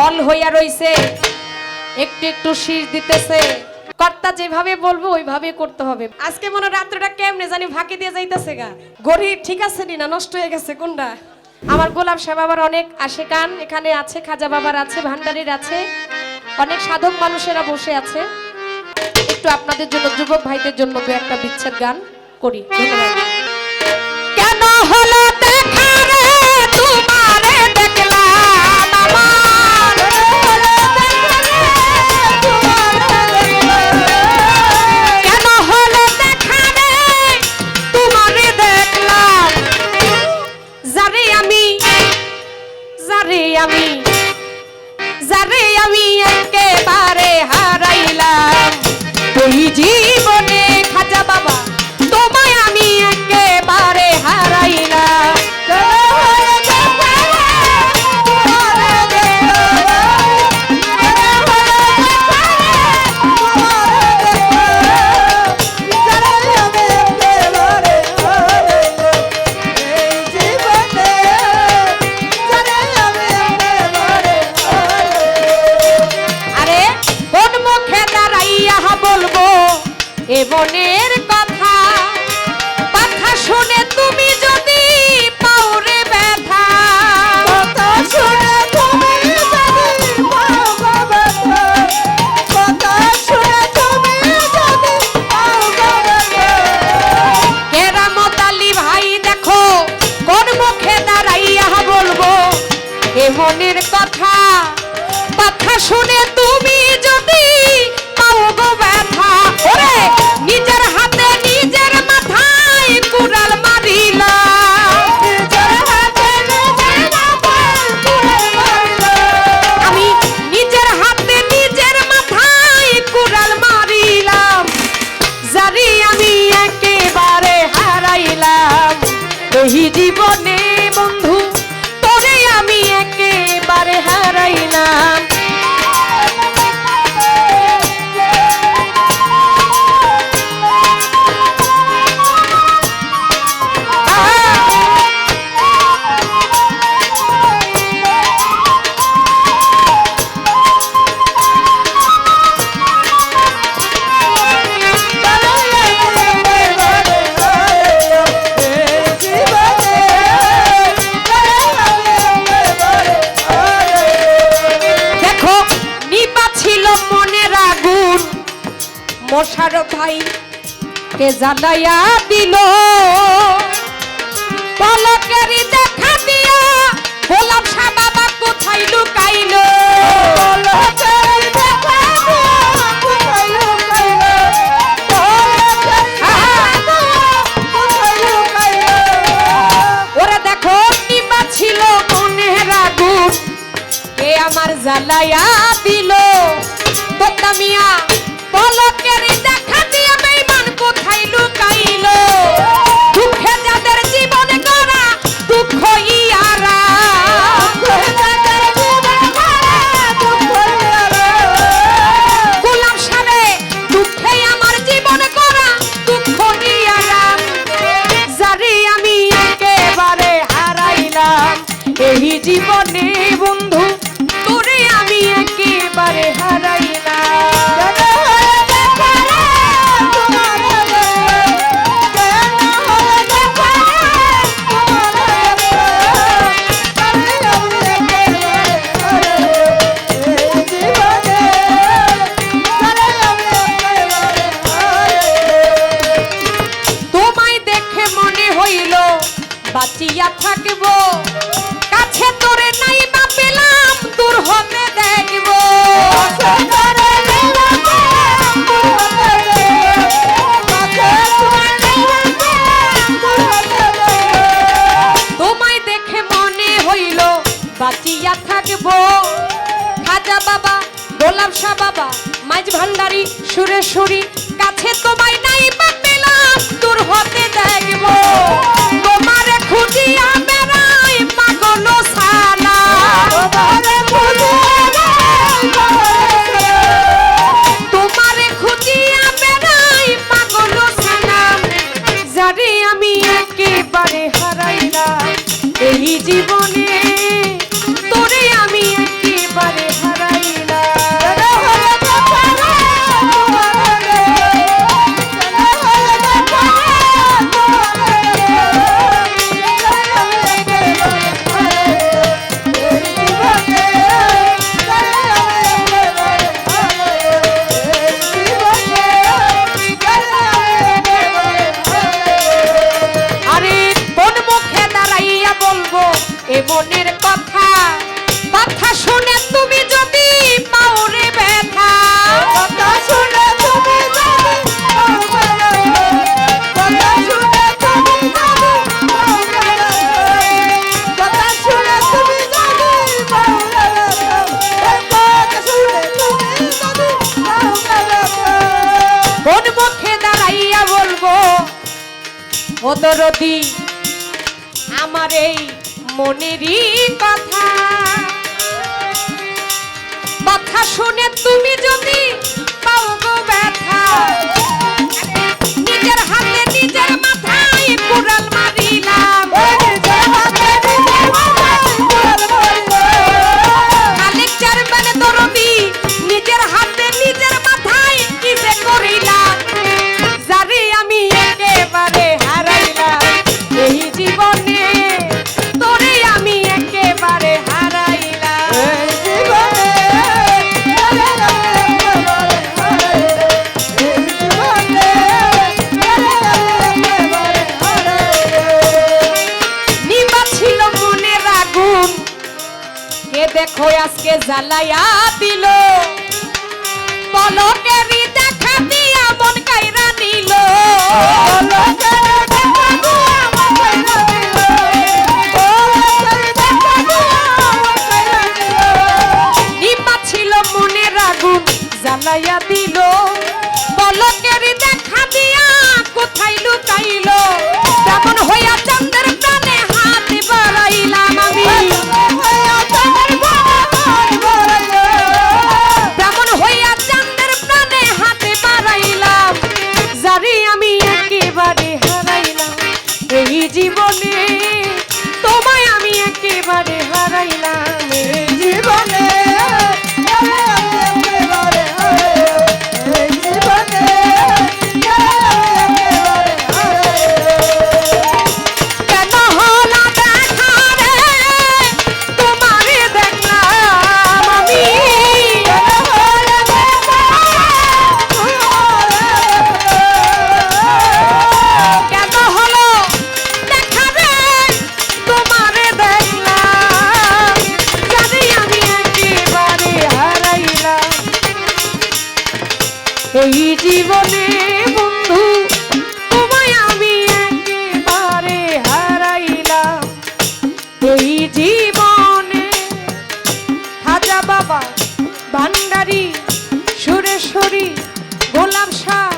হল হইয়া রইছে। একটু একটু শীষ দিতেছে। কর্তা যেভাবে বলব, ওইভাবে করতে হবে। আজকে মনে রাত্রিটা কেমনে জানি ফাঁকি দিয়ে যাইতেছে গা। গড়ি ঠিক আছে নি না? নষ্ট হয়ে গেছে। কোনটা? আমার গোলাপ শাহ বাবার অনেক আশেকান এখানে আছে, খাজা বাবার আছে, ভান্ডারির আছে। অনেক সাধক মানুষেরা বসে আছে। একটু আপনাদের জন্য, যুবক ভাইদের জন্য দু একটা বিচ্ছেদ গান করি। ধন্যবাদ। কেন হলো ওই জীবনে মশার কে জানাইয়া দিল? পলকেরি দেখা দিয়া গোলাপ শাহ বাবা কোথায় লুকাইল। বাঁচিয়া থাকব। কাছে তোরে নাই বা পেলাম দূর হতে দেখব। তোমায় দেখে মনে হইল বাঁচিয়া থাকব। খাজা বাবা গোলাপ শাহ বাবা মাঝ ভান্ডারি সুরেশ্বরী কাছে তোমায় নাই কথা। কথা শুনে তুমি যদি পাওরে ব্যথা। কথা শুনে তুমি কোন মুখে দাঁড়াইয়া বলব ও আমার এই মনেরই কথা। কথা শুনে তুমি যদি পাও গো ব্যথা, নিজের হাতে নিজের মাথায় কুড়াল মারিলাম। জ্বালাইয়া দিল। পলকের জীবনে। তোমায় আমি একেবারে হারাই জীবনে। খাজা বাবা ভান্ডারি সুরেশ্বরী গোলাপ শাহ